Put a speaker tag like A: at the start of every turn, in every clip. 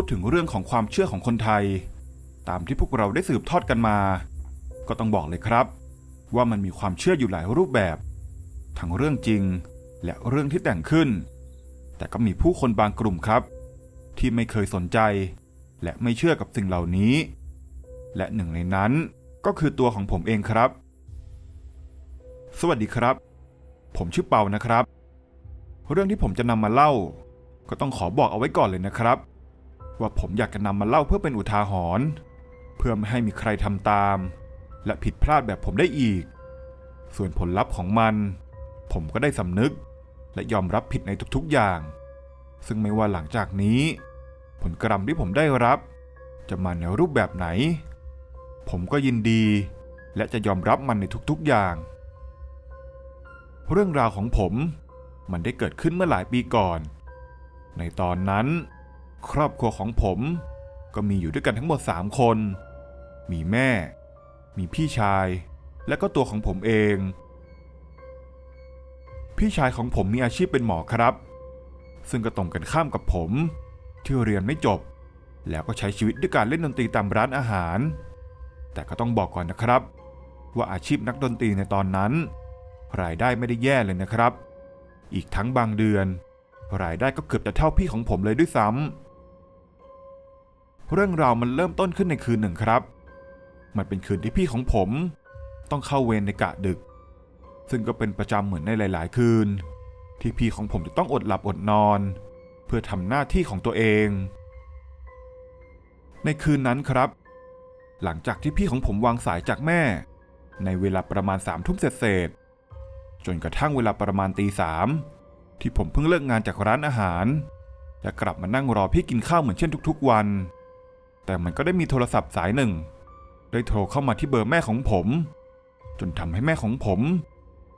A: พูดถึงเรื่องของความเชื่อของคนไทย ตามที่พวกเราได้สืบทอดกันมา ก็ต้องบอกเลยครับ ว่ามันมีความเชื่ออยู่หลายรูปแบบ ทั้งเรื่องจริงและเรื่องที่แต่งขึ้น แต่ก็มีผู้คนบางกลุ่มครับ ที่ไม่เคยสนใจ และไม่เชื่อกับสิ่งเหล่านี้ และหนึ่งในนั้นก็คือตัวของผมเองครับ สวัสดีครับ ผมชื่อเปานะครับ เรื่องที่ผมจะนำมาเล่า ก็ต้องขอบอกเอาไว้ก่อนเลยนะครับ ว่าผมอยากจะนำมาเล่าเพื่อเป็นอุทาหรณ์เพื่อไม่ให้มีใครทำตาม และผิดพลาดแบบผมได้อีก ส่วนผลลัพธ์ของมัน ผมก็ได้สำนึก และยอมรับผิดในทุกๆอย่าง ซึ่งไม่ว่าหลังจากนี้ ผลกรรมที่ผมได้รับ จะมาในรูปแบบไหน ผมก็ยินดี และจะยอมรับมันในทุกๆอย่าง เรื่องราวของผมมันได้เกิดขึ้นเมื่อหลายปีก่อน ในตอนนั้น ครอบครัวของผม ก็มีอยู่ด้วยกันทั้งหมด 3 คน มีแม่ มีพี่ชาย และก็ตัวของผมเอง พี่ชายของผมมีอาชีพเป็นหมอครับ ซึ่งก็ตรงกันข้ามกับผม ที่เรียนไม่จบ แล้วก็ใช้ชีวิตด้วยการเล่นดนตรีตามร้านอาหาร แต่ก็ต้องบอกก่อนนะครับ ว่าอาชีพนักดนตรีในตอนนั้น รายได้ไม่ได้แย่เลยนะครับ อีกทั้งบางเดือน รายได้ก็เกือบจะเท่าพี่ของผมเลยด้วยซ้ำ เรื่องราวมันเริ่มต้นขึ้นในคืนหนึ่งครับ มันเป็นคืนที่พี่ของผม ต้องเข้าเวรในกะดึก ซึ่งก็เป็นประจำเหมือนในหลาย ๆ คืน ที่พี่ของผมจะต้องอดหลับอดนอน เพื่อทำหน้าที่ของตัวเอง ในคืนนั้นครับ หลังจากที่พี่ของผมวางสายจากแม่ ในเวลาประมาณสามทุ่มเศษๆจนกระทั่งเวลาประมาณตีสามที่ผมเพิ่งเลิกงานจากร้านอาหารและกลับมานั่งรอพี่กินข้าวเหมือนเช่นทุกๆวัน แต่มันก็ได้มีโทรศัพท์สายหนึ่ง ได้โทรเข้ามาที่เบอร์แม่ของผม จนทำให้แม่ของผม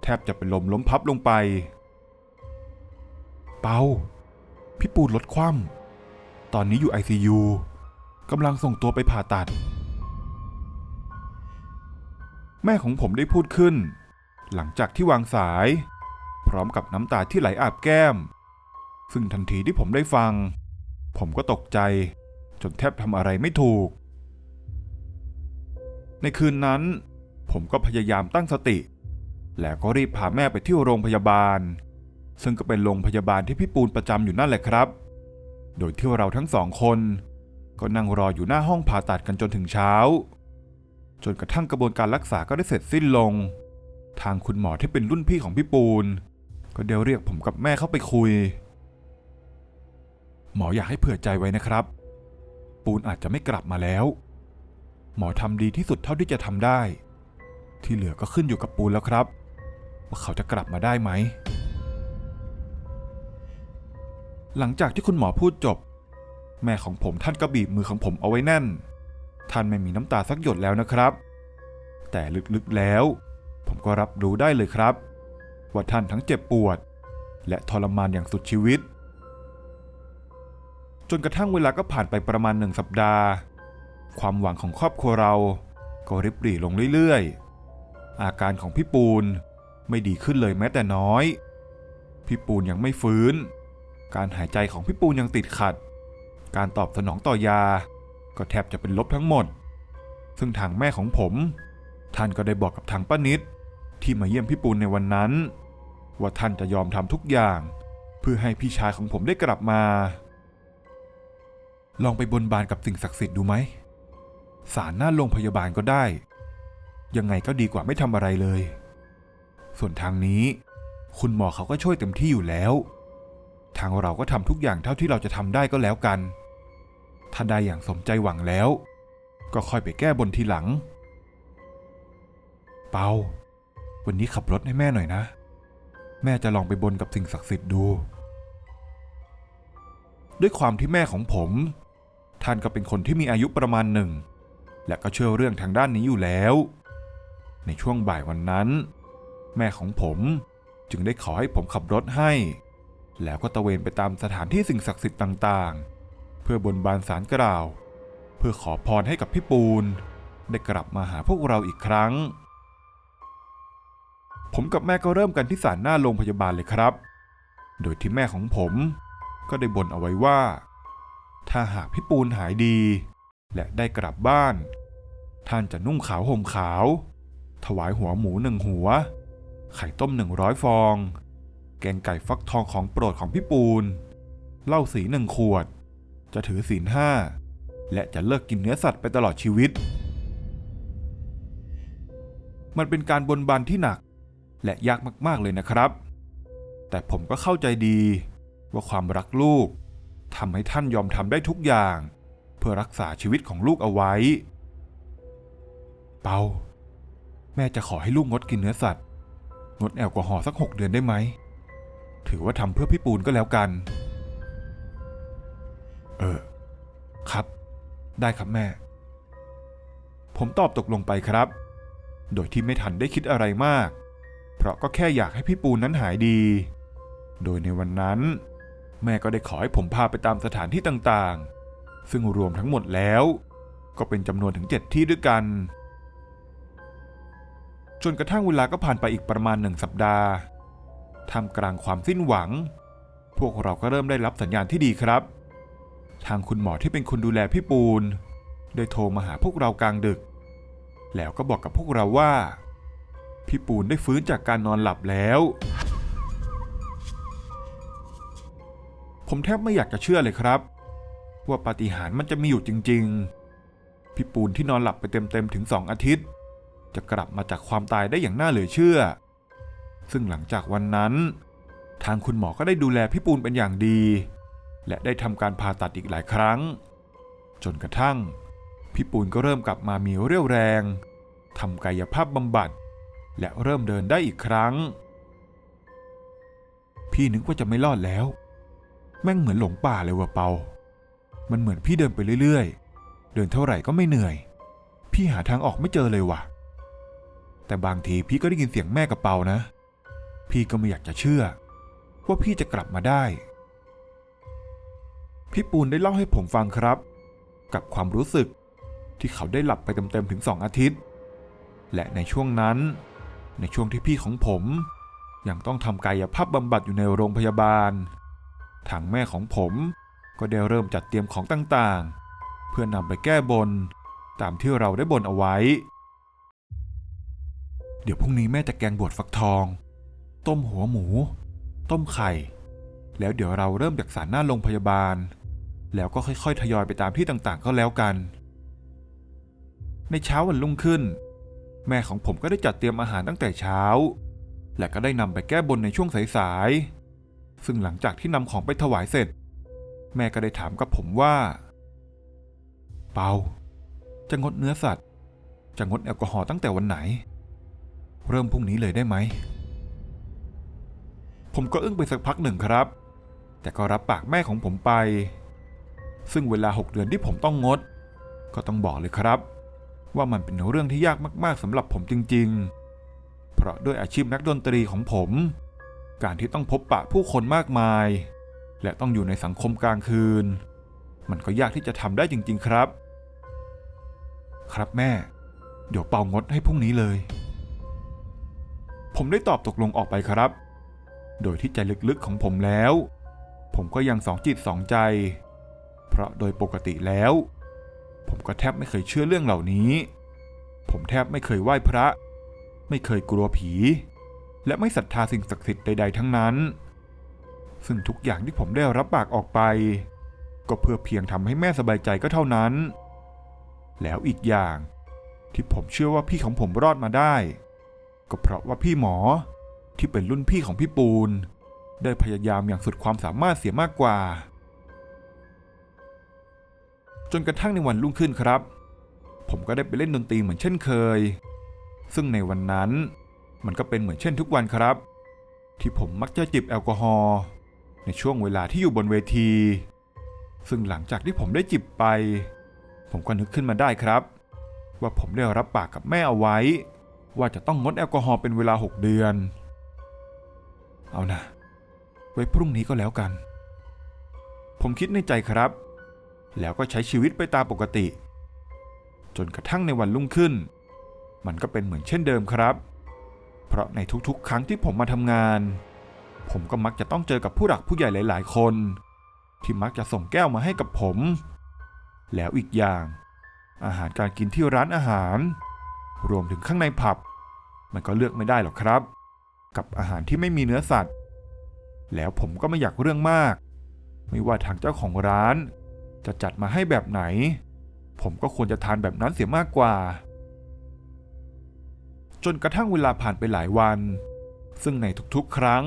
A: แทบจะเป็นลมล้มพับลงไป เปาพี่ปูนลดคว่ำตอนนี้อยู่ ICU กำลังส่งตัวไปผ่าตัด แม่ของผมได้พูดขึ้น หลังจากที่วางสาย พร้อมกับน้ำตาที่ไหลอาบแก้ม ซึ่งทันทีที่ผมได้ฟัง ผมก็ตกใจ จนแทบทำอะไรไม่ถูก ในคืนนั้น ผมก็พยายามตั้งสติ แล้วก็รีบพาแม่ไปที่โรงพยาบาล ซึ่งก็เป็นโรงพยาบาลที่พี่ปูนประจำอยู่นั่นแหละครับ โดยที่เราทั้งสองคน ก็นั่งรออยู่หน้าห้องผ่าตัดกันจนถึงเช้า จนกระทั่งกระบวนการรักษาก็ได้เสร็จสิ้นลง ทางคุณหมอที่เป็นรุ่นพี่ของพี่ปูน ก็เดี๋ยวเรียกผมกับแม่เข้าไปคุยหมออยากให้เผื่อใจไว้นะครับ ปูนอาจจะไม่กลับมาแล้ว หมอทำดีที่สุดเท่าที่จะทำได้ ที่เหลือก็ขึ้นอยู่กับปูนแล้วครับ ว่าเขาจะกลับมาได้ไหม หลังจากที่คุณหมอพูดจบ แม่ของผมท่านก็บีบมือของผมเอาไว้แน่น ท่านไม่มีน้ำตาสักหยดแล้วนะครับ แต่ลึกๆแล้ว ผมก็รับรู้ได้เลยครับ ว่าท่านทั้งเจ็บปวด และทรมานอย่างสุดชีวิต จนกระทั่งเวลาก็ผ่านไปประมาณหนึ่งสัปดาห์ ความหวังของครอบครัวเรา ก็ริบหรี่ลงเรื่อยๆ อาการของพี่ปูนไม่ดีขึ้นเลยแม้แต่น้อย พี่ปูนยังไม่ฟื้น การหายใจของพี่ปูนยังติดขัด การตอบสนองต่อยา ก็แทบจะเป็นลบทั้งหมด ซึ่งทางแม่ของผม ท่านก็ได้บอกกับทางป้านิดที่มาเยี่ยมพี่ปูนในวันนั้น ว่าท่านจะยอมทำทุกอย่าง เพื่อให้พี่ชายของผมได้กลับมา ลองไปบนบานกับสิ่งศักดิ์สิทธิ์ดูไหมศาลหน้าโรงพยาบาลก็ได้ ยังไงก็ดีกว่าไม่ทำอะไรเลย ส่วนทางนี้ คุณหมอเขาก็ช่วยเต็มที่อยู่แล้ว ทางเราก็ทำทุกอย่างเท่าที่เราจะทำได้ก็แล้วกัน ถ้าได้อย่างสมใจหวังแล้ว ก็ค่อยไปแก้บนทีหลัง เปา วันนี้ขับรถให้แม่หน่อยนะ แม่จะลองไปบนกับสิ่งศักดิ์สิทธิ์ดู ด้วยความที่แม่ของผม ท่านก็เป็นคนที่มีอายุประมาณหนึ่ง และก็เชื่อเรื่องทางด้านนี้อยู่แล้ว ในช่วงบ่ายวันนั้น แม่ของผมจึงได้ขอให้ผมขับรถให้ แล้วก็ตระเวนไปตามสถานที่สิ่งศักดิ์สิทธิ์ต่างๆ เพื่อบนบานสารกล่าว เพื่อขอพรให้กับพี่ปูน ได้กลับมาหาพวกเราอีกครั้ง ผมกับแม่ก็เริ่มกันที่ศาลหน้าโรงพยาบาลเลยครับ โดยที่แม่ของผมก็ได้บ่นเอาไว้ว่า ถ้าหากพี่ปูนหายดี และได้กลับบ้าน ท่านจะนุ่งขาวห่มขาว ถวายหัวหมูหนึ่งหัว ไข่ต้มหนึ่งร้อยฟอง แกงไก่ฟักทองของโปรดของพี่ปูน เหล้าสีหนึ่งขวด จะถือศีลห้า และจะเลิกกินเนื้อสัตว์ไปตลอดชีวิต มันเป็นการบนบานที่หนัก และยากมากๆเลยนะครับ แต่ผมก็เข้าใจดีว่าความรักลูก ทำให้ท่านยอมทำได้ทุกอย่าง เพื่อรักษาชีวิตของลูกเอาไว้ เปา แม่จะขอให้ลูกงดกินเนื้อสัตว์ งดแอลกอฮอล์สักหกเดือนได้ไหม ถือว่าทำเพื่อพี่ปูนก็แล้วกัน เออ ครับ ได้ครับแม่ ผมตอบตกลงไปครับ โดยที่ไม่ทันได้คิดอะไรมาก เพราะก็แค่อยากให้พี่ปูนนั้นหายดี โดยในวันนั้น แม่ก็ได้ขอให้ผมพาไปตามสถานที่ต่างๆ ซึ่งรวมทั้งหมดแล้ว ก็เป็นจำนวนถึงเจ็ดที่ด้วยกัน จนกระทั่งเวลาก็ผ่านไปอีกประมาณหนึ่งสัปดาห์ท่ามกลางความสิ้นหวัง พวกเราก็เริ่มได้รับสัญญาณที่ดีครับ ทางคุณหมอที่เป็นคนดูแลพี่ปูน ได้โทรมาหาพวกเรากลางดึก แล้วก็บอกกับพวกเราว่า พี่ปูนได้ฟื้นจากการนอนหลับแล้ว ผมแทบไม่อยากจะเชื่อเลยครับ ว่าปาฏิหาริย์มันจะมีอยู่จริง ๆ พี่ปูนที่นอนหลับไปเต็มๆถึงสองอาทิตย์ จะกลับมาจากความตายได้อย่างน่าเหลือเชื่อ ซึ่งหลังจากวันนั้น ทางคุณหมอก็ได้ดูแลพี่ปูนเป็นอย่างดี และได้ทำการผ่าตัดอีกหลายครั้ง จนกระทั่ง พี่ปูนก็เริ่มกลับมามีเรี่ยวแรงทำกายภาพบำบัด และเริ่มเดินได้อีกครั้ง พี่นึกว่าจะไม่รอดแล้ว แม่งเหมือนหลงป่าเลยว่ะเปา มันเหมือนพี่เดินไปเรื่อยๆ เดินเท่าไหร่ก็ไม่เหนื่อย พี่หาทางออกไม่เจอเลยว่ะ แต่บางทีพี่ก็ได้ยินเสียงแม่กับเปานะ พี่ก็ไม่อยากจะเชื่อ ว่าพี่จะกลับมาได้ พี่ปูนได้เล่าให้ผมฟังครับ กับความรู้สึกที่เขาได้หลับไปเต็มๆถึงสองอาทิตย์ และในช่วงนั้น ในช่วงที่พี่ของผมยังต้องทำกายภาพบำบัดอยู่ในโรงพยาบาล ทางแม่ของผมก็ได้เริ่มจัดเตรียมของต่างๆ เพื่อนำไปแก้บน ตามที่เราได้บนเอาไว้ เดี๋ยวพรุ่งนี้แม่จะแกงบวชฟักทอง ต้มหัวหมู ต้มไข่ แล้วเดี๋ยวเราเริ่มจากสารหน้าโรงพยาบาล แล้วก็ค่อยๆ ทยอยไปตามที่ต่างๆ ก็แล้วกัน ในเช้าวันรุ่งขึ้น แม่ของผมก็ได้จัดเตรียมอาหารตั้งแต่เช้า และก็ได้นำไปแก้บนในช่วงสายๆ ซึ่งหลังจากที่นำของไปถวายเสร็จ แม่ก็ได้ถามกับผมว่า เปา จะงดเนื้อสัตว์ จะงดแอลกอฮอล์ตั้งแต่วันไหน เริ่มพรุ่งนี้เลยได้ไหม ผมก็อึ้งไปสักพักหนึ่งครับ แต่ก็รับปากแม่ของผมไป ซึ่งเวลาหกเดือนที่ผมต้องงด ก็ต้องบอกเลยครับ ว่ามันเป็นเรื่องที่ยากมาก ๆสำหรับผมจริง ๆ เพราะด้วยอาชีพนักดนตรีของผม การที่ต้องพบปะผู้คนมากมาย และต้องอยู่ในสังคมกลางคืน มันก็ยากที่จะทำได้จริง ๆ ครับ ครับแม่ เดี๋ยวเป่างดให้พรุ่งนี้เลย ผมได้ตอบตกลงออกไปครับ โดยที่ใจลึกๆของผมแล้ว ผมก็ยังสองจิตสองใจ เพราะโดยปกติแล้ว ผมก็แทบไม่เคยเชื่อเรื่องเหล่านี้ ผมแทบไม่เคยไหว้พระ ไม่เคยกลัวผี และไม่ศรัทธาสิ่งศักดิ์สิทธิ์ใด ๆ ทั้งนั้น ซึ่งทุกอย่างที่ผมได้รับปากออกไป ก็เพื่อเพียงทำให้แม่สบายใจก็เท่านั้น แล้วอีกอย่างที่ผมเชื่อว่าพี่ของผมรอดมาได้ ก็เพราะว่าพี่หมอที่เป็นรุ่นพี่ของพี่ปูน ได้พยายามอย่างสุดความสามารถเสียมากกว่า จนกระทั่งในวันรุ่งขึ้นครับ ผมก็ได้ไปเล่นดนตรีเหมือนเช่นเคย ซึ่งในวันนั้น มันก็เป็นเหมือนเช่นทุกวันครับ ที่ผมมักจะจิบแอลกอฮอล์ในช่วงเวลาที่อยู่บนเวที ซึ่งหลังจากที่ผมได้จิบไป ผมก็นึกขึ้นมาได้ครับ ว่าผมได้รับปากกับแม่เอาไว้ ว่าจะต้องงดแอลกอฮอล์เป็นเวลา 6 เดือน เอานะไว้พรุ่งนี้ก็แล้วกัน ผมคิดในใจครับ แล้วก็ใช้ชีวิตไปตามปกติ จนกระทั่งในวันรุ่งขึ้น มันก็เป็นเหมือนเช่นเดิมครับ เพราะในทุกๆ ครั้งที่ผมมาทำงาน ผมก็มักจะต้องเจอกับผู้หลักผู้ใหญ่หลาย ๆ คน ที่มักจะส่งแก้วมาให้กับผม แล้วอีกอย่าง อาหารการกินที่ร้านอาหาร รวมถึงข้างในผับ มันก็เลือกไม่ได้หรอกครับ กับอาหารที่ไม่มีเนื้อสัตว์ แล้วผมก็ไม่อยากเรื่องมาก ไม่ว่าทางเจ้าของร้าน จะจัดมาให้แบบไหน ผมก็ควรจะทานแบบนั้นเสียมากกว่า จนกระทั่งเวลาผ่านไปหลายวัน ซึ่งในทุกๆ ครั้ง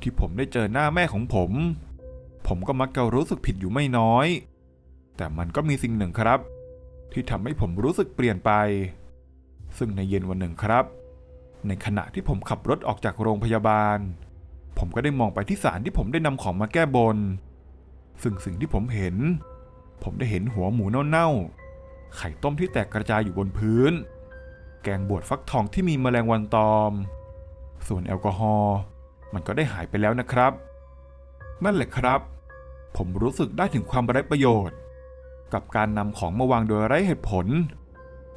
A: ที่ผมได้เจอหน้าแม่ของผม ผมก็มักจะรู้สึกผิดอยู่ไม่น้อย แต่มันก็มีสิ่งหนึ่งครับ ที่ทำให้ผมรู้สึกเปลี่ยนไป ซึ่งในเย็นวันหนึ่งครับ ในขณะที่ผมขับรถออกจากโรงพยาบาล ผมก็ได้มองไปที่ศาลที่ผมได้นำของมาแก้บน ซึ่งสิ่งที่ผมเห็น ผมได้เห็นหัวหมูเน่าๆไข่ต้มที่แตกกระจายอยู่บนพื้น แกงบวชฟักทองที่มีแมลงวันตอม ส่วนแอลกอฮอล์มันก็ได้หายไปแล้วนะครับ นั่นแหละครับ ผมรู้สึกได้ถึงความไร้ประโยชน์ กับการนำของมาวางโดยไร้เหตุผล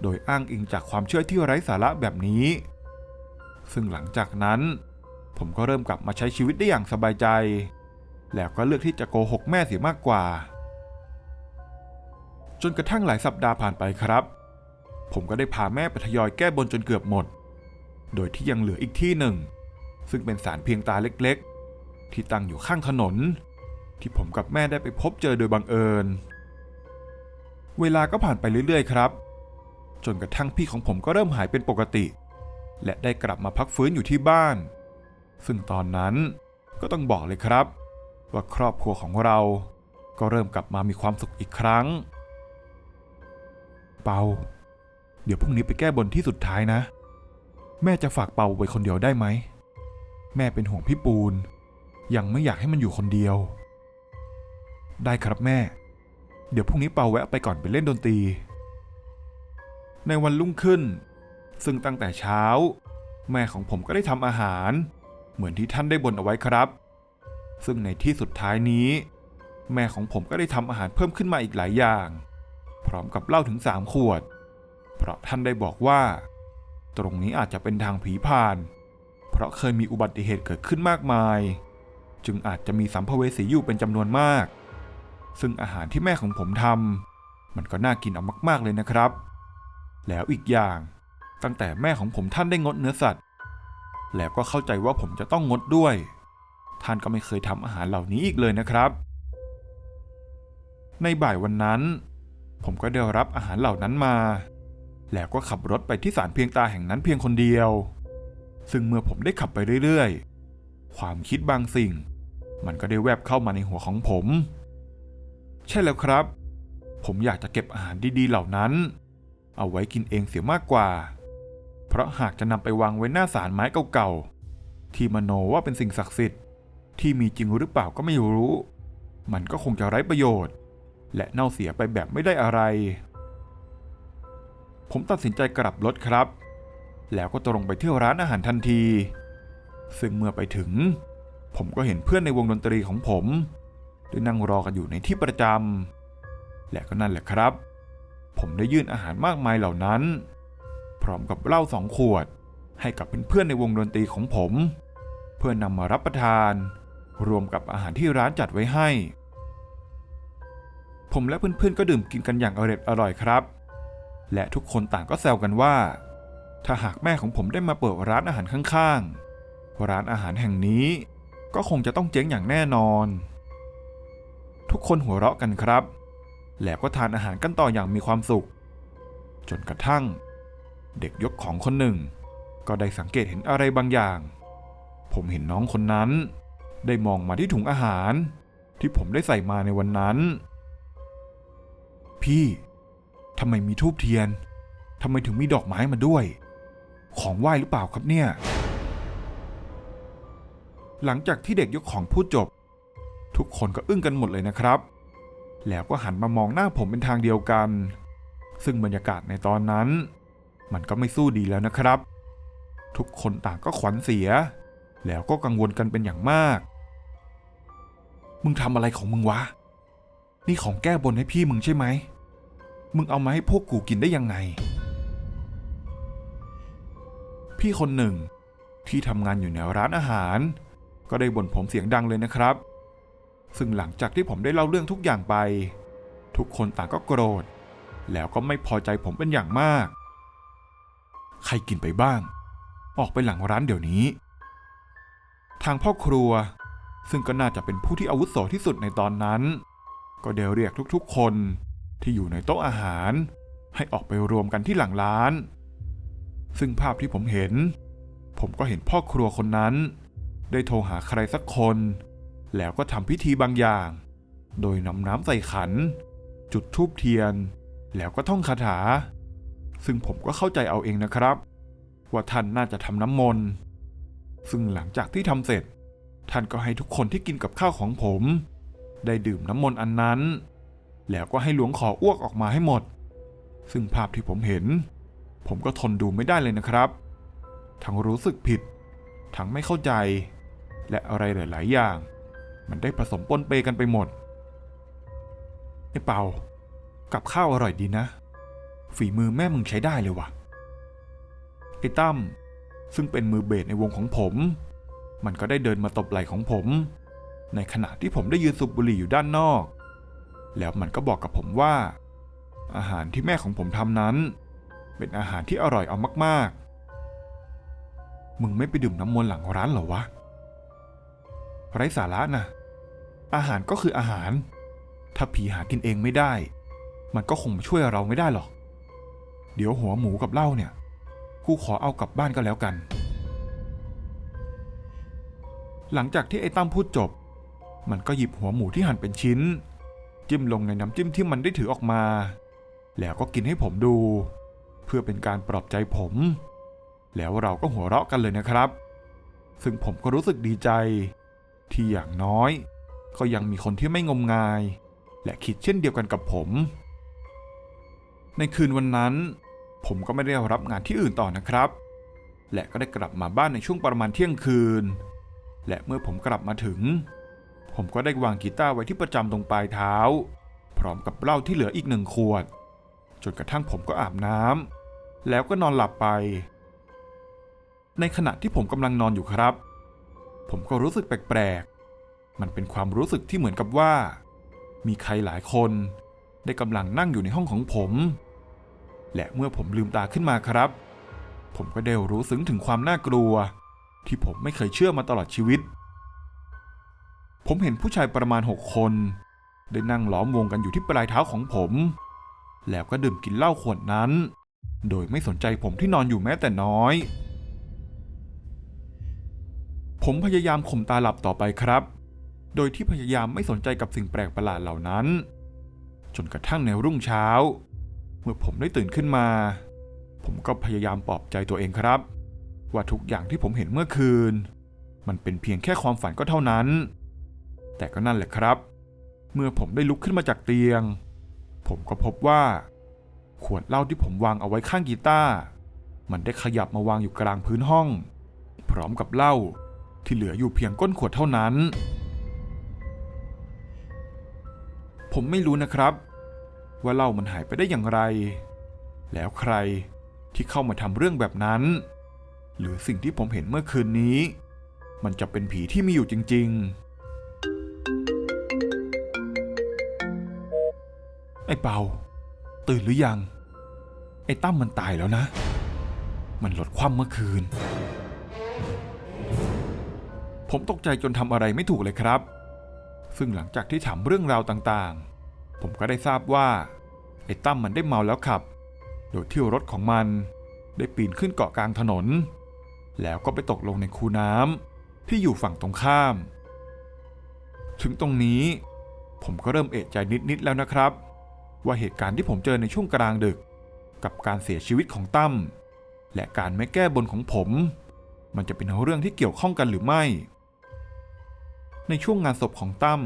A: โดยอ้างอิงจากความเชื่อที่ไร้สาระแบบนี้ ซึ่งหลังจากนั้น ผมก็เริ่มกลับมาใช้ชีวิตได้อย่างสบายใจ แล้วก็เลือกที่จะโกหกแม่เสียมากกว่า จนกระทั่งหลายสัปดาห์ผ่านไปครับ ผมก็ได้พาแม่ไปทยอยแก้บนจนเกือบหมด โดยที่ยังเหลืออีกที่หนึ่ง ซึ่งเป็นศาลเพียงตาเล็กๆ ที่ตั้งอยู่ข้างถนน ที่ผมกับแม่ได้ไปพบเจอโดยบังเอิญ เวลาก็ผ่านไปเรื่อยๆ ครับ จนกระทั่งพี่ของผมก็เริ่มหายเป็นปกติ และได้กลับมาพักฟื้นอยู่ที่บ้าน ซึ่งตอนนั้นก็ต้องบอกเลยครับ ว่าครอบครัวของเราก็เริ่มกลับมามีความสุขอีกครั้ง เปา เดี๋ยวพรุ่งนี้ไปแก้บนที่สุดท้ายนะ แม่จะฝากเปาไว้คนเดียวได้ไหม แม่เป็นห่วงพี่ปูน ยังไม่อยากให้มันอยู่คนเดียว ได้ครับแม่ เดี๋ยวพรุ่งนี้เปาแวะไปก่อนไปเล่นดนตรี ในวันรุ่งขึ้น ซึ่งตั้งแต่เช้า แม่ของผมก็ได้ทำอาหาร เหมือนที่ท่านได้บ่นเอาไว้ครับ ซึ่งในที่สุดท้ายนี้ แม่ของผมก็ได้ทำอาหารเพิ่มขึ้นมาอีกหลายอย่าง พร้อมกับเหล้าถึงสามขวด เพราะท่านได้บอกว่า ตรงนี้อาจจะเป็นทางผีผ่าน เพราะเคยมีอุบัติเหตุเกิดขึ้นมากมาย จึงอาจจะมีสัมภเวสีอยู่เป็นจำนวนมาก ซึ่งอาหารที่แม่ของผมทำมันก็น่ากินเอามาก ๆเลยนะครับ แล้วอีกอย่างตั้งแต่แม่ของผมท่านได้งดเนื้อสัตว์ แล้วก็เข้าใจว่าผมจะต้องงดด้วย ท่านก็ไม่เคยทำอาหารเหล่านี้อีกเลยนะครับ ในบ่ายวันนั้น ผมก็ได้รับอาหารเหล่านั้นมา แล้วก็ขับรถไปที่ศาลเพียงตาแห่งนั้นเพียงคนเดียว ซึ่งเมื่อผมได้ขับไปเรื่อยๆ ความคิดบางสิ่ง มันก็ได้แวบเข้ามาในหัวของผม ใช่แล้วครับ ผมอยากจะเก็บอาหารดีๆเหล่านั้น เอาไว้กินเองเสียมากกว่า เพราะหากจะนำไปวางไว้หน้าศาลไม้เก่าๆ ที่มโนว่าเป็นสิ่งศักดิ์สิทธิ์ ที่มีจริงหรือเปล่าก็ไม่รู้ มันก็คงจะไร้ประโยชน์ และเน่าเสียไปแบบไม่ได้อะไร ผมตัดสินใจกลับรถครับ แล้วก็ตรงไปเที่ยวร้านอาหารทันที ซึ่งเมื่อไปถึง ผมก็เห็นเพื่อนในวงดนตรีของผมได้นั่งรอกันอยู่ในที่ประจำและก็นั่นแหละครับ ผมได้ยื่นอาหารมากมายเหล่านั้น พร้อมกับเหล้าสองขวดให้กับเพื่อนๆในวงดนตรีของผม เพื่อนำมารับประทาน รวมกับอาหารที่ร้านจัดไว้ให้ ผมและเพื่อนๆก็ดื่มกินกันอย่างอร่อยอร่อยครับ และทุกคนต่างก็แซวกันว่า ถ้าหากแม่ของผมได้มาเปิดร้านอาหารข้างๆ ร้านอาหารแห่งนี้ ก็คงจะต้องเจ๊งอย่างแน่นอน ทุกคนหัวเราะกันครับ แล้วก็ทานอาหารกันต่ออย่างมีความสุข จนกระทั่ง เด็กยกของคนหนึ่ง ก็ได้สังเกตเห็นอะไรบางอย่าง ผมเห็นน้องคนนั้น ได้มองมาที่ถุงอาหาร ที่ผมได้ใส่มาในวันนั้น พี่ ทำไมมีทูบเทียนทำไมถึงมีดอกไม้มาด้วย ของไหว้หรือเปล่าครับเนี่ย หลังจากที่เด็กยกของพูดจบ ทุกคนก็อึ้งกันหมดเลยนะครับ แล้วก็หันมามองหน้าผมเป็นทางเดียวกัน ซึ่งบรรยากาศในตอนนั้น มันก็ไม่สู้ดีแล้วนะครับ ทุกคนต่างก็ขวัญเสีย แล้วก็กังวลกันเป็นอย่างมาก มึงทำอะไรของมึงวะ นี่ของแก้บนให้พี่มึงใช่ไหม มึงเอามาให้พวกกูกินได้ยังไง พี่คนหนึ่ง ที่ทำงานอยู่ในร้านอาหาร ก็ได้บ่นผมเสียงดังเลยนะครับ ซึ่งหลังจากที่ผมได้เล่าเรื่องทุกอย่างไป ทุกคนต่างก็โกรธ แล้วก็ไม่พอใจผมเป็นอย่างมาก ใครกินไปบ้าง ออกไปหลังร้านเดี๋ยวนี้ ทางพ่อครัว ซึ่งก็น่าจะเป็นผู้ที่อาวุโสที่สุดในตอนนั้น ก็ได้เรียกทุกๆคน ที่อยู่ในโต๊ะอาหาร ให้ออกไปรวมกันที่หลังร้าน ซึ่งภาพที่ผมเห็น ผมก็เห็นพ่อครัวคนนั้น ได้โทรหาใครสักคน แล้วก็ทำพิธีบางอย่าง โดยนำน้ำใส่ขัน จุดธูปเทียน แล้วก็ท่องคาถา ซึ่งผมก็เข้าใจเอาเองนะครับ ว่าท่านน่าจะทำน้ำมนต์ซึ่งหลังจากที่ทำเสร็จ ท่านก็ให้ทุกคนที่กินกับข้าวของผม ได้ดื่มน้ำมนต์อันนั้น แล้วก็ให้หลวงขออ้วกออกมาให้หมด ซึ่งภาพที่ผมเห็น ผมก็ทนดูไม่ได้เลยนะครับ ทั้งรู้สึกผิด ทั้งไม่เข้าใจ และอะไรหลาย ๆ อย่าง มันได้ผสมปนเปกันไปหมดไอ้เปากับข้าวอร่อยดีนะ ฝีมือแม่มึงใช้ได้เลยว่ะไอ้ตั้มซึ่งเป็นมือเบสในวงของผม มันก็ได้เดินมาตบไหล่ของผม ในขณะที่ผมได้ยืนสูบบุหรี่อยู่ด้านนอก แล้วมันก็บอกกับผมว่า อาหารที่แม่ของผมทำนั้น เป็นอาหารที่อร่อยเอามากๆ มึงไม่ไปดื่มน้ำมนต์หลังร้านเหรอวะไร้สาระนะอาหารก็คืออาหาร ถ้าผีหากินเองไม่ได้ มันก็คงช่วยเราไม่ได้หรอก เดี๋ยวหัวหมูกับเหล้าเนี่ย กูขอเอากลับบ้านก็แล้วกัน หลังจากที่ไอ้ตั้มพูดจบ มันก็หยิบหัวหมูที่หั่นเป็นชิ้น จิ้มลงในน้ำจิ้มที่มันได้ถือออกมา แล้วก็กินให้ผมดู เพื่อเป็นการปลอบใจผม แล้วเราก็หัวเราะกันเลยนะครับ ซึ่งผมก็รู้สึกดีใจ ที่อย่างน้อย ก็ยังมีคนที่ไม่งมงาย และคิดเช่นเดียวกันกับผม ในคืนวันนั้น ผมก็ไม่ได้รับงานที่อื่นต่อนะครับ และก็ได้กลับมาบ้านในช่วงประมาณเที่ยงคืน และเมื่อผมกลับมาถึง ผมก็ได้วางกีตาร์ไว้ที่ประจำตรงปลายเท้า พร้อมกับเหล้าที่เหลืออีกหนึ่งขวด จนกระทั่งผมก็อาบน้ำแล้วก็นอนหลับไป ในขณะที่ผมกำลังนอนอยู่ครับ ผมก็รู้สึกแปลกๆ มันเป็นความรู้สึกที่เหมือนกับว่า มีใครหลายคน ได้กำลังนั่งอยู่ในห้องของผม และเมื่อผมลืมตาขึ้นมาครับ ผมก็ได้รู้ซึ้งถึงความน่ากลัว ที่ผมไม่เคยเชื่อมาตลอดชีวิต ผมเห็นผู้ชายประมาณหกคน ได้นั่งล้อมวงกันอยู่ที่ปลายเท้าของผม แล้วก็ดื่มกินเหล้าขวดนั้น โดยไม่สนใจผมที่นอนอยู่แม้แต่น้อย ผมพยายามข่มตาหลับต่อไปครับ โดยที่พยายามไม่สนใจกับสิ่งแปลกประหลาดเหล่านั้น จนกระทั่งในรุ่งเช้า เมื่อผมได้ตื่นขึ้นมา ผมก็พยายามปลอบใจตัวเองครับ ว่าทุกอย่างที่ผมเห็นเมื่อคืน มันเป็นเพียงแค่ความฝันก็เท่านั้น แต่ก็นั่นแหละครับ เมื่อผมได้ลุกขึ้นมาจากเตียง ผมก็พบว่า ขวดเหล้าที่ผมวางเอาไว้ข้างกีตาร์มันได้ขยับมาวางอยู่กลางพื้นห้อง พร้อมกับเหล้าที่เหลืออยู่เพียงก้นขวดเท่านั้น ผมไม่รู้นะครับ ว่าเหล้ามันหายไปได้อย่างไร แล้วใครที่เข้ามาทำเรื่องแบบนั้น หรือสิ่งที่ผมเห็นเมื่อคืนนี้ มันจะเป็นผีที่มีอยู่จริง ๆ อ้เปาตื่นหรือยัง ไอ้ตั้มมันตายแล้วนะ มันหลดคว่ำเมื่อคืน ผมตกใจจนทำอะไรไม่ถูกเลยครับ ซึ่งหลังจากที่ถามเรื่องราวต่างๆ ผมก็ได้ทราบว่า ไอ้ตั้มมันได้เมาแล้วขับ โดยที่รถของมันได้ปีนขึ้นเกาะกลางถนน แล้วก็ไปตกลงในคูน้ำที่อยู่ฝั่งตรงข้าม ถึงตรงนี้ผมก็เริ่มเอะใจนิด ๆ แล้วนะครับ ว่าเหตุการณ์ที่ผมเจอในช่วงกลางดึก กับการเสียชีวิตของตั้มและการไม่แก้บนของผม มันจะเป็นเรื่องที่เกี่ยวข้องกันหรือไม่ ในช่วงงานศพของตั้ม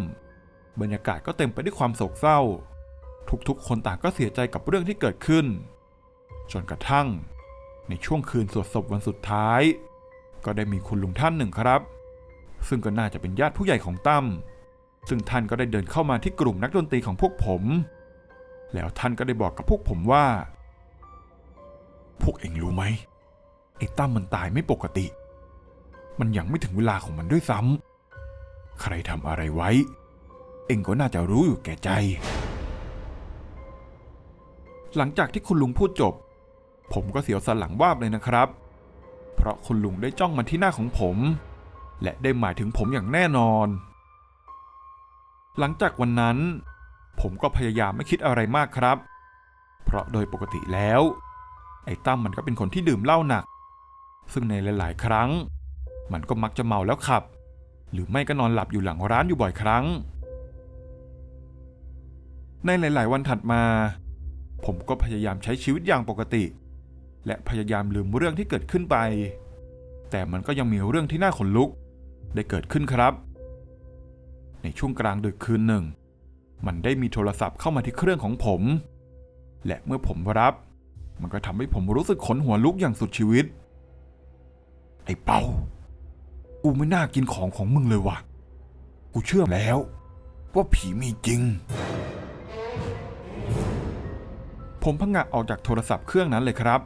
A: บรรยากาศก็เต็มไปด้วยความโศกเศร้า ทุกๆ คนต่างก็เสียใจกับเรื่องที่เกิดขึ้น จนกระทั่ง ในช่วงคืนสวดศพวันสุดท้าย ก็ได้มีคุณลุงท่านหนึ่งครับ ซึ่งก็น่าจะเป็นญาติผู้ใหญ่ของตั้มซึ่งท่านก็ได้เดินเข้ามาที่กลุ่มนักดนตรีของพวกผม แล้วท่านก็ได้บอกกับพวกผมว่า พวกเองรู้ไหมไอ้ตั้มมันตายไม่ปกติ มันยังไม่ถึงเวลาของมันด้วยซ้ำใครทำอะไรไว้ เองก็น่าจะรู้อยู่แก่ใจ หลังจากที่คุณลุงพูดจบ ผมก็เสียวสันหลังวาบเลยนะครับ เพราะคุณลุงได้จ้องมาที่หน้าของผม และได้หมายถึงผมอย่างแน่นอน หลังจากวันนั้น ผมก็พยายามไม่คิดอะไรมากครับ เพราะโดยปกติแล้ว ไอ้ตั้มมันก็เป็นคนที่ดื่มเหล้าหนัก ซึ่งในหลาย ๆ ครั้ง มันก็มักจะเมาแล้วขับ หรือไม่ก็นอนหลับอยู่หลังร้านอยู่บ่อยครั้ง ในหลาย ๆ วันถัดมา ผมก็พยายามใช้ชีวิตอย่างปกติ และพยายามลืมเรื่องที่เกิดขึ้นไป แต่มันก็ยังมีเรื่องที่น่าขนลุก ได้เกิดขึ้นครับ ในช่วงกลางดึกคืนหนึ่ง มันได้มีโทรศัพท์เข้ามาที่เครื่องของผม และเมื่อผมรับ มันก็ทำให้ผมรู้สึกขนหัวลุกอย่างสุดชีวิต ไอ้เปากูไม่น่ากินของของมึงเลยว่ะ กูเชื่อแล้ว ว่าผีมีจริง ผมพังงะออกจากโทรศัพท์เครื่องนั้นเลยครับ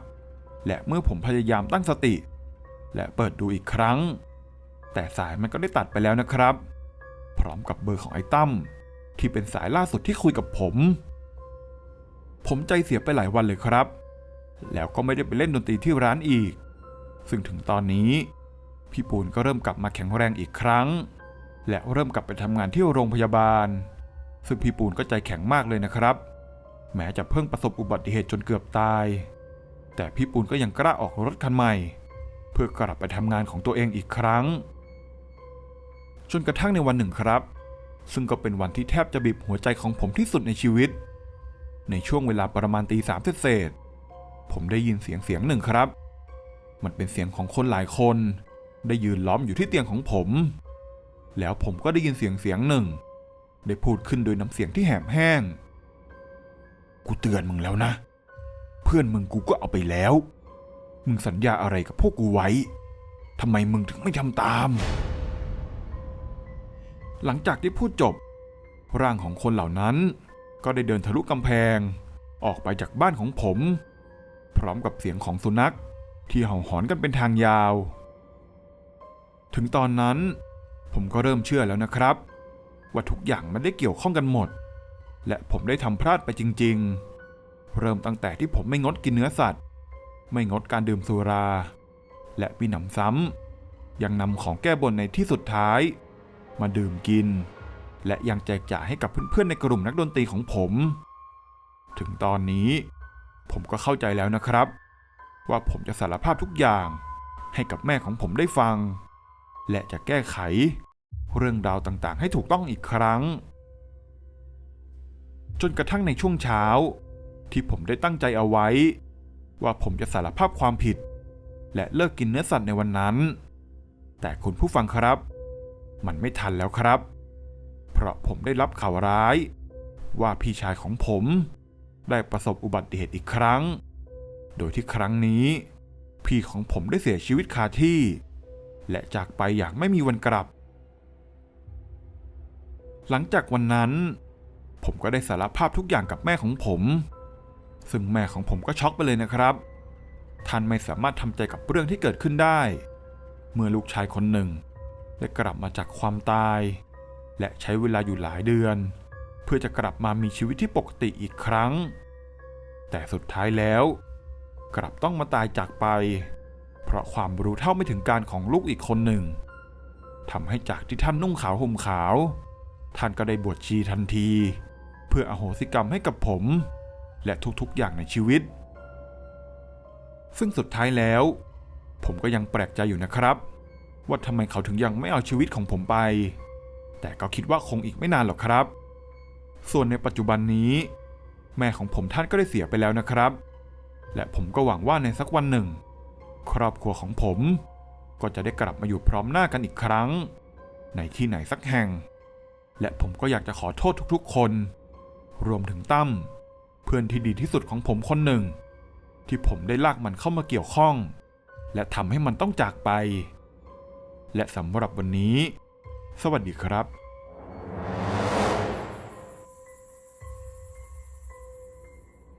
A: และเมื่อผมพยายามตั้งสติ และเปิดดูอีกครั้ง แต่สายมันก็ได้ตัดไปแล้วนะครับ พร้อมกับเบอร์ของไอ้ตั้ม ที่เป็นสายล่าสุดที่คุยกับผม ผมใจเสียไปหลายวันเลยครับ แล้วก็ไม่ได้ไปเล่นดนตรีที่ร้านอีก ซึ่งถึงตอนนี้ พี่ปูนก็เริ่มกลับมาแข็งแรงอีกครั้ง และเริ่มกลับไปทำงานที่โรงพยาบาล ซึ่งพี่ปูนก็ใจแข็งมากเลยนะครับ แม้จะเพิ่งประสบอุบัติเหตุจนเกือบตาย แต่พี่ปูนก็ยังกล้าออกรถคันใหม่ เพื่อกลับไปทำงานของตัวเองอีกครั้งจนกระทั่งในวันหนึ่งครับ ซึ่งก็เป็นวันที่แทบจะบีบหัวใจของผมที่สุดในชีวิต ในช่วงเวลาประมาณตีสามเศษผมได้ยินเสียงเสียงหนึ่งครับ มันเป็นเสียงของคนหลายคน ได้ยืนล้อมอยู่ที่เตียงของผม แล้วผมก็ได้ยินเสียงเสียงหนึ่ง ได้พูดขึ้นโดยน้ำเสียงที่แหบแห้ง กูเตือนมึงแล้วนะ เพื่อนมึงกูก็เอาไปแล้ว มึงสัญญาอะไรกับพวกกูไว้ทำไมมึงถึงไม่ทำตาม หลังจากที่พูดจบ ร่างของคนเหล่านั้น ก็ได้เดินทะลุกำแพง ออกไปจากบ้านของผม พร้อมกับเสียงของสุนัขที่เห่าหอนกันเป็นทางยาว ถึงตอนนั้น ผมก็เริ่มเชื่อแล้วนะครับ ว่าทุกอย่างมันได้เกี่ยวข้องกันหมด และผมได้ทำพลาดไปจริง ๆ เริ่มตั้งแต่ที่ผมไม่งดกินเนื้อสัตว์ ไม่งดการดื่มสุรา และมีหนำซ้ำยังนำของแก้บนในที่สุดท้าย มาดื่มกิน และยังแจกจ่ายให้กับเพื่อนๆในกลุ่มนักดนตรีของผม ถึงตอนนี้ ผมก็เข้าใจแล้วนะครับ ว่าผมจะสารภาพทุกอย่างให้กับแม่ของผมได้ฟัง และจะแก้ไข เรื่องราวต่างๆ ให้ถูกต้องอีกครั้ง จนกระทั่งในช่วงเช้า ที่ผมได้ตั้งใจเอาไว้ ว่าผมจะสารภาพความผิด และเลิกกินเนื้อสัตว์ในวันนั้น แต่คุณผู้ฟังครับ มันไม่ทันแล้วครับ เพราะผมได้รับข่าวร้าย ว่าพี่ชายของผม ได้ประสบอุบัติเหตุอีกครั้ง โดยที่ครั้งนี้ พี่ของผมได้เสียชีวิตคาที่ และจากไปอย่างไม่มีวันกลับ หลังจากวันนั้น ผมก็ได้สารภาพทุกอย่างกับแม่ของผม ซึ่งแม่ของผมก็ช็อกไปเลยนะครับท่านไม่สามารถทำใจกับเรื่องที่เกิดขึ้นได้ เมื่อลูกชายคนหนึ่ง ได้กลับมาจากความตาย และใช้เวลาอยู่หลายเดือน เพื่อจะกลับมามีชีวิตที่ปกติอีกครั้ง แต่สุดท้ายแล้ว กลับต้องมาตายจากไป เพราะความรู้เท่าไม่ถึงการของลูกอีกคนหนึ่งทำให้จากที่ท่านนุ่งขาวห่มขาว ท่านก็ได้บวชชีทันที เพื่ออโหสิกรรมให้กับผม และทุกๆอย่างในชีวิต ซึ่งสุดท้ายแล้ว ผมก็ยังแปลกใจอยู่นะครับ ว่าทำไมเขาถึงยังไม่เอาชีวิตของผมไป แต่ก็คิดว่าคงอีกไม่นานหรอกครับ ส่วนในปัจจุบันนี้ แม่ของผมท่านก็ได้เสียไปแล้วนะครับ และผมก็หวังว่าในสักวันหนึ่ง ครอบครัวของผม ก็จะได้กลับมาอยู่พร้อมหน้ากันอีกครั้ง ในที่ไหนสักแห่ง และผมก็อยากจะขอโทษทุกๆ คน รวมถึงตั้มเพื่อนที่ดีที่สุดของผมคนหนึ่ง ที่ผมได้ลากมันเข้ามาเกี่ยวข้อง และทำให้มันต้องจากไป และสำหรับวันนี้ สวัสดีครับ